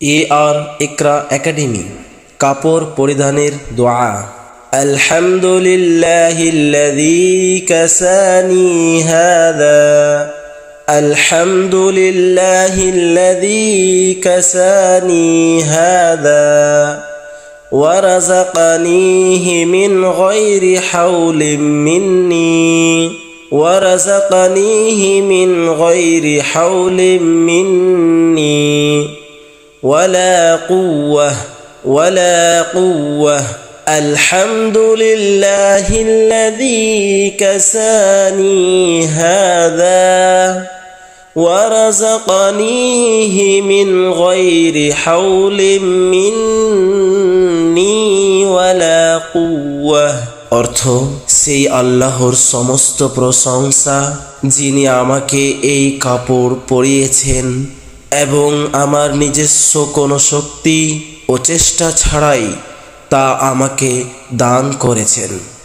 এ আর ইকরা academy কাপড় পরিধানের দোয়া الحمد لله الذي كساني هذا الحمد لله الذي كساني هذا ورزقنيه من غير حول مني ورزقنيه من غير حول مني ولا قوة ولا قوة الحمد لله الذي كساني هذا ورزقنيه من غير حول مني ولا قوة অর্থ সেই আল্লাহর সমস্ত প্রশংসা যিনি আমাকে এই কাপড় পরিয়েছেন এবং আমার নিজস্ব কোনো শক্তি ও চেষ্টা ছাড়াই তা আমাকে দান করেছেন।